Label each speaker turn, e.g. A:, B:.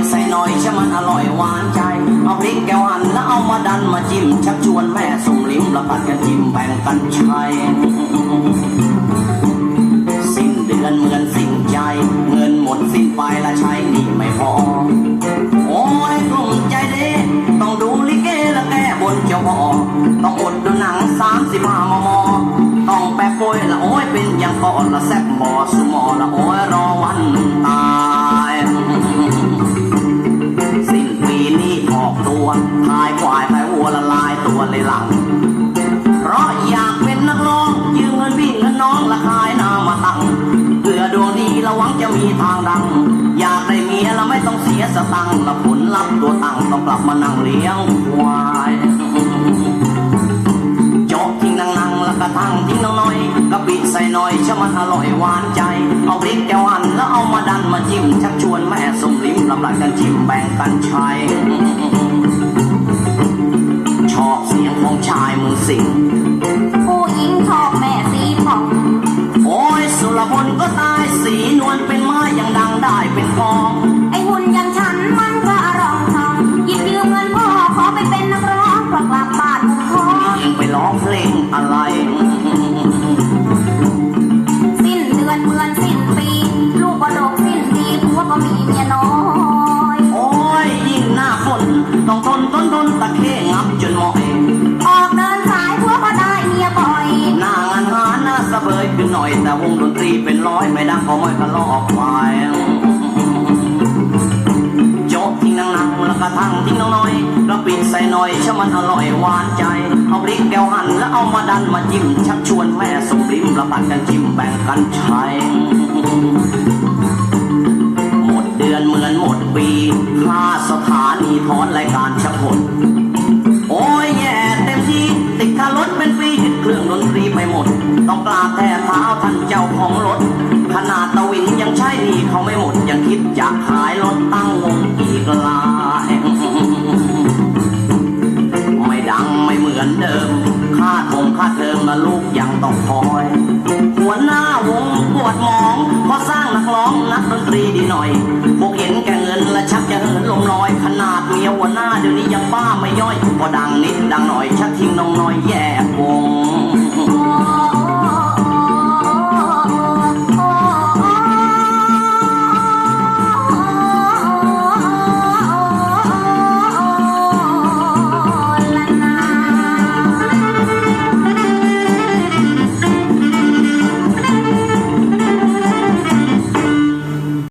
A: กใส่หน่อยชะมันอร่อยหวานใจ เอาพริกแกวหั่นแล้วเอามาดันมาจิ้ม ชักชวนแม่ส่งลิ้มประผัดกันจิ้มแบ่งกันใช้สิ้นเดือนเหมือนสิ้นใจ เงินหมดสิ้นไปละใช้หนี่ไม่พอ โอ้ยกลุ่มใจเด้ต้องดูลิเกและแก้บนเจ้าพ่อต้องอดดูหนังสามสิบห้ามมต้องแปะโปยละโอ้ยเป็นอย่างก่อนละแซบบ่อสมอละโอ้ยายตัวเลยหลัง เพราะอยากเป็นนักร้องยืมเงินพี่เงินน้องละขายนามาตั้งเพื่อดวงดีระวังจะมีทางดัง อยากได้เมียแล้วไม่ต้องเสียสตังค์ละผลลัพธ์ตัวตังค์ต้องกลับมานั่งเลี้ยงควายจ๊กทิ้งนางนังแล้วก็ทั้งทิ้งน้องน้อยกะปิใส่หน่อยชะมันอร่อยหวานใจ เอาพริกแกวันแล้วเอามาดันมาจิ้มชักชวนแม่สมลิ้มลำลายกันจิ้มแบ่งกันใช้ช สิง
B: ผู้หญิงชอบแม่สีผ่อง
A: โอ้ยสุรพลก็ตายสีนวลเป็นไม้ยังดังได้เป็นทอง
B: ไอ้หุ่นอย่างฉันมันก็อรองทองหยิบยืมเงินพ่อขอไปเป็นนักร้องเพราะกลับบ้านมุงทอง
A: ยังไปร้องเพลงอะไร
B: สิ้นเดือนเหมือนสิ้นปี
A: ทนทนทนตะเข้งับจนหมอย
B: ออกเดินสายผัวก็ได้เมียบ่อย
A: หน้างานหาหน้าสะเบยขึ้นหน่อย แต่วงดนตรีเป็นร้อยไม่ดังก็ไม่กระลอกควายโจ๊กทิ้งนางนังแล้วก็ทั้งทิ้งน้องน้อยกระปิดใส่หน่อยชะมันอร่อยหวานใจ เอาพริกแก้วหั่นแล้วเอามาดันมาจิ้มชักชวนแม่ส่งลิ้มประผัดกันจิ้มแบ่งกันใช้หมดเดือนเหมือนหมดปีค่าสถานี ถอนรายการชักผลโอ้ยแย่เต็มที่ติดค่ารถเป็นปียึดเครื่องดนตรีไปหมด ต้องกราบแทบเท้าท่านเจ้าของรถ ขนาดตะวินยังใช่หนี่เขาไม่หมด ยังคิดจะขายรถตั้งวงอีกหลายไม่ดังไม่เหมือนเดิม ค่าทงค่าเทอมนะลูกยังต้องคอย หัวหน้าวงปวดมอ ราะสร้างนักร้องนักดนตรีดีหน่อยพวกเห็นแก่เงินและชักจะเหินลงน้อย ขนาดเมียหัวหน้าเดี๋ยวนี้ยังบ้าไม่ย่อยพอดังนิดดังหน่อยชักทิ้งน้องน้อยแย่วง